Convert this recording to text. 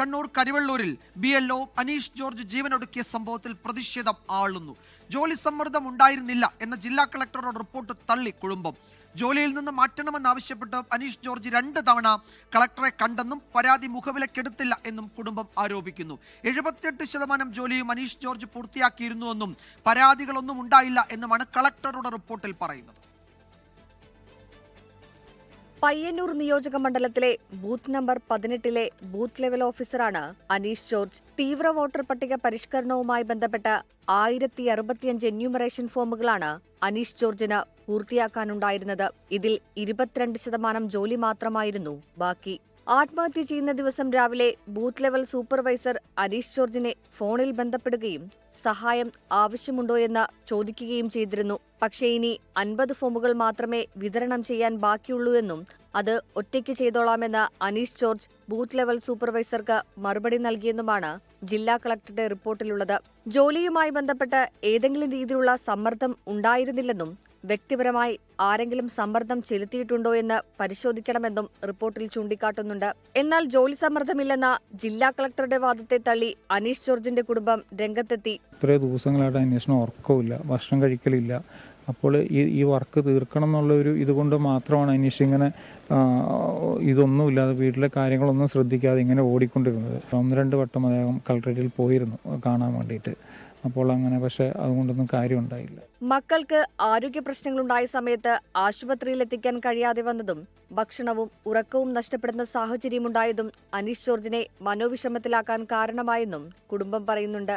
Kannur കരിവള്ളൂരിൽ B L O Aneesh George ജീവനൊടുക്കിയ സംഭവത്തിൽ പ്രതിഷേധം ആളുന്നു. ജോലി സമ്മർദ്ദം ഉണ്ടായിരുന്നില്ല എന്ന ജില്ലാ കളക്ടറുടെ റിപ്പോർട്ട് തള്ളി കുടുംബം. ജോലിയിൽ നിന്ന് മാറ്റണമെന്നാവശ്യപ്പെട്ട് അനീഷ് ജോർജ് രണ്ട് തവണ കളക്ടറെ കണ്ടെന്നും പരാതി മുഖവിലക്കെടുത്തില്ല എന്നും കുടുംബം ആരോപിക്കുന്നു. എഴുപത്തിയെട്ട് ശതമാനം ജോലിയും അനീഷ് ജോർജ് പൂർത്തിയാക്കിയിരുന്നുവെന്നും പരാതികളൊന്നും ഉണ്ടായില്ല എന്നുമാണ് കളക്ടറുടെ റിപ്പോർട്ടിൽ പറയുന്നത്. പയ്യന്നൂർ നിയോജക മണ്ഡലത്തിലെ ബൂത്ത് നമ്പർ പതിനെട്ടിലെ ബൂത്ത് ലെവൽ ഓഫീസറാണ് അനീഷ് ജോർജ്. തീവ്ര വോട്ടർ പട്ടിക പരിഷ്കരണവുമായി ബന്ധപ്പെട്ട് ആയിരത്തി അറുപത്തിയഞ്ച് എന്യൂമറേഷൻ ഫോമുകളാണ് അനീഷ് ജോർജിന് പൂർത്തിയാക്കാനുണ്ടായിരുന്നത്. ഇതിൽ ഇരുപത്തിരണ്ട് ശതമാനം ജോലി മാത്രമായിരുന്നു ബാക്കി. ആത്മഹത്യ ചെയ്യുന്ന ദിവസം രാവിലെ ബൂത്ത് ലെവൽ സൂപ്പർവൈസർ അരീഷ് ജോർജിനെ ഫോണിൽ ബന്ധപ്പെടുകയും സഹായം ആവശ്യമുണ്ടോ എന്ന് ചോദിക്കുകയും ചെയ്തിരുന്നു. പക്ഷേ ഇനി അൻപത് ഫോമുകൾ മാത്രമേ വിതരണം ചെയ്യാൻ ബാക്കിയുള്ളൂ എന്നും അത് ഒറ്റയ്ക്ക് ചെയ്തോളാമെന്ന് അനീഷ് ജോർജ് ബൂത്ത് ലെവൽ സൂപ്പർവൈസർക്ക് മറുപടി നൽകിയെന്നുമാണ് ജില്ലാ കളക്ടറുടെ റിപ്പോർട്ടിലുള്ളത്. ജോലിയുമായി ബന്ധപ്പെട്ട് ഏതെങ്കിലും രീതിയിലുള്ള സമ്മർദ്ദം ഉണ്ടായിരുന്നില്ലെന്നും വ്യക്തിപരമായി ആരെങ്കിലും സമ്മർദ്ദം ചെലുത്തിയിട്ടുണ്ടോ എന്ന് പരിശോധിക്കണമെന്നും റിപ്പോർട്ടിൽ ചൂണ്ടിക്കാട്ടുന്നുണ്ട്. എന്നാൽ ജോലി സമ്മർദ്ദമില്ലെന്ന ജില്ലാ കളക്ടറുടെ വാദത്തെ തള്ളി അനീഷ് ജോർജിന്റെ കുടുംബം രംഗത്തെത്തി. ഇത്രയും ദിവസങ്ങളായിട്ട് അന്വേഷണം ഉറക്കമില്ല ഭക്ഷണം കഴിക്കലില്ല അപ്പോൾ ഈ ഈ വർക്ക് തീർക്കണം എന്നുള്ള ഒരു ഇതുകൊണ്ട് മാത്രമാണ് അനീഷ് ഇങ്ങനെ ഇതൊന്നുമില്ലാതെ വീട്ടിലെ കാര്യങ്ങളൊന്നും ശ്രദ്ധിക്കാതെ ഇങ്ങനെ ഓടിക്കൊണ്ടിരുന്നത്. ഒന്ന് രണ്ട് വട്ടം അദ്ദേഹം കളക്ടറേറ്റിൽ പോയിരുന്നു കാണാൻ വേണ്ടിയിട്ട്. അപ്പോൾ അങ്ങനെ പക്ഷെ അതുകൊണ്ടൊന്നും കാര്യമുണ്ടായില്ല. മക്കൾക്ക് ആരോഗ്യ പ്രശ്നങ്ങളുണ്ടായ സമയത്ത് ആശുപത്രിയിൽ എത്തിക്കാൻ കഴിയാതെ വന്നതും ഭക്ഷണവും ഉറക്കവും നഷ്ടപ്പെടുന്ന സാഹചര്യമുണ്ടായതും അനീഷ് ജോർജിനെ മനോവിഷമത്തിലാക്കാൻ കാരണമായെന്നും കുടുംബം പറയുന്നുണ്ട്.